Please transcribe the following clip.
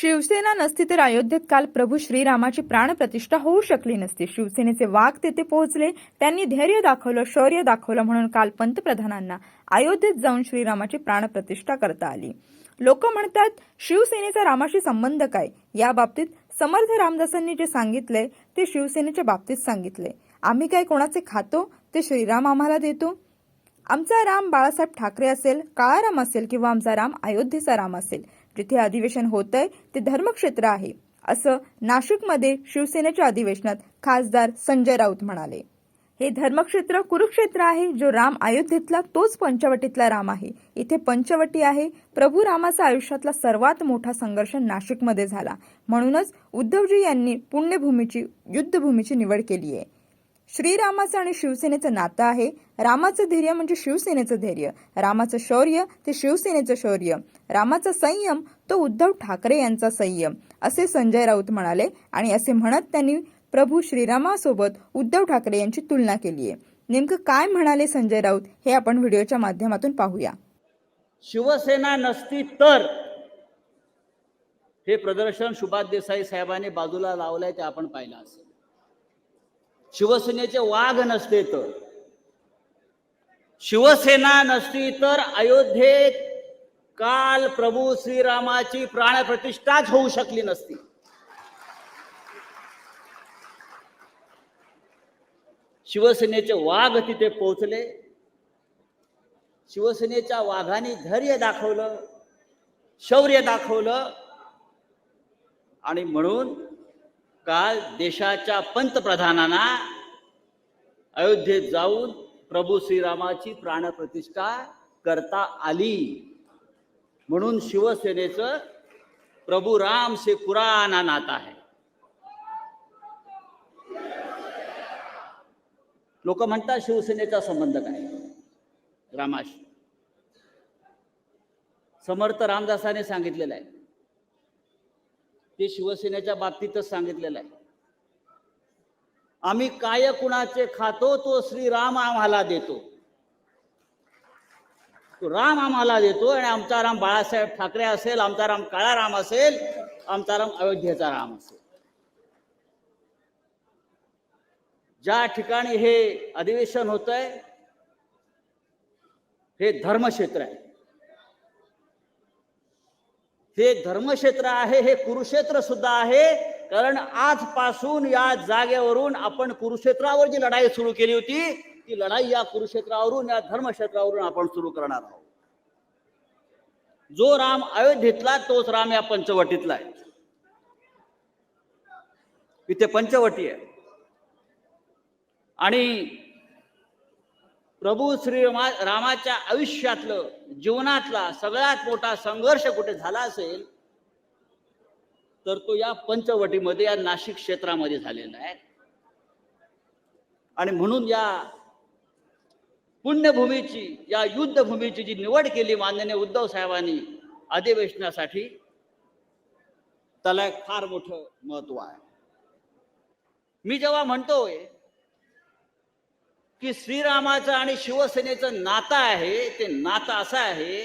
शिवसेना नसती तर अयोध्येत काल प्रभू श्रीरामाची प्राणप्रतिष्ठा होऊ शकली नसती. शिवसेनेचे वाघ तेथे पोहोचले. त्यांनी धैर्य दाखवलं शौर्य दाखवलं म्हणून काल पंतप्रधानांना अयोध्येत जाऊन श्रीरामाची प्राणप्रतिष्ठा करता आली. लोक म्हणतात शिवसेनेचा रामाशी संबंध काय? या बाबतीत समर्थ रामदासांनी जे सांगितले ते शिवसेनेच्या बाबतीत सांगितले. आम्ही काय कोणाचे खातो? ते श्रीराम आम्हाला देतो. आमचा राम बाळासाहेब ठाकरे असेल काळाराम असेल किंवा आमचा राम अयोध्येचा राम असेल. जिथे अधिवेशन होतंय ते धर्मक्षेत्र आहे असं नाशिकमध्ये शिवसेनेच्या अधिवेशनात खासदार संजय राऊत म्हणाले. हे धर्मक्षेत्र कुरुक्षेत्र आहे जो राम अयोध्येतला तोच पंचवटीतला राम आहे. इथे पंचवटी आहे प्रभू रामाचा आयुष्यातला सर्वात मोठा संघर्ष नाशिकमध्ये झाला. म्हणूनच उद्धवजी यांनी पुण्यभूमीची युद्धभूमीची निवड केली आहे श्रीरामाचं आणि शिवसेनेचं नातं आहे. रामाचं धैर्य म्हणजे शिवसेनेचं धैर्य. रामाचं शौर्य ते शिवसेनेचं शौर्य. रामाचा संयम तो उद्धव ठाकरे यांचा संयम. असे संजय राऊत म्हणाले आणि असे म्हणत त्यांनी प्रभू श्रीरामासोबत उद्धव ठाकरे यांची तुलना केली आहे. नेमकं काय म्हणाले संजय राऊत हे आपण व्हिडिओच्या माध्यमातून पाहूया. शिवसेना नसती तर हे प्रदर्शन सुभाष देसाई साहेबांनी बाजूला लावलंय ते आपण पाहिलं असेल. शिवसेनेचे वाघ नसते तर. शिवसेना नसती तर अयोध्येत काल प्रभू श्रीरामाची प्राणप्रतिष्ठाच होऊ शकली नसती. शिवसेनेचे वाघ तिथे पोहोचले. शिवसेनेच्या वाघाने धैर्य दाखवलं शौर्य दाखवलं आणि म्हणून काल देशाच्या पंतप्रधानांना अयोध्येत जाऊन प्रभू श्रीरामाची प्राणप्रतिष्ठा करता आली. म्हणून शिवसेनेचं प्रभू राम से पुराणा नाता आहे. लोक म्हणतात शिवसेनेचा संबंध काय? रामाशी. समर्थ रामदासाने सांगितलेलं आहे. ते शिवसेनेच्या बाबतीतच सांगितलेलं आहे. आम्ही काय कुणाचे खातो तो श्रीराम आम्हाला देतो. तो राम आम्हाला देतो आणि आमचा राम बाळासाहेब ठाकरे असेल आमचा राम काळा राम असेल आमचा राम अयोध्येचा राम असेल. ज्या ठिकाणी हे अधिवेशन होत आहे हे धर्मक्षेत्र आहे. हे धर्मक्षेत्र आहे हे कुरुक्षेत्र सुद्धा आहे. कारण आजपासून या जागेवरून आपण कुरुक्षेत्रावर जी लढाई सुरू केली होती ती लढाई या कुरुक्षेत्रावरून या धर्मक्षेत्रावरून आपण सुरू करणार आहोत. जो राम अयोध्येतला तोच राम या पंचवटीतला आहे. इथे पंचवटी आहे. आणि प्रभू श्री रमा- रामाच्या आयुष्यातलं जीवनातला सगळ्यात मोठा संघर्ष कुठे झाला असेल तर तो या पंचवटीमध्ये या नाशिक क्षेत्रामध्ये झालेला आहे. आणि म्हणून या पुण्यभूमीची या युद्धभूमीची जी निवड केली माननीय उद्धव साहेबांनी अधिवेशनासाठी त्याला एक फार मोठं महत्त्व आहे. मी जेव्हा म्हणतोय की श्रीरामाचं आणि शिवसेनेचं नातं आहे ते नातं असं आहे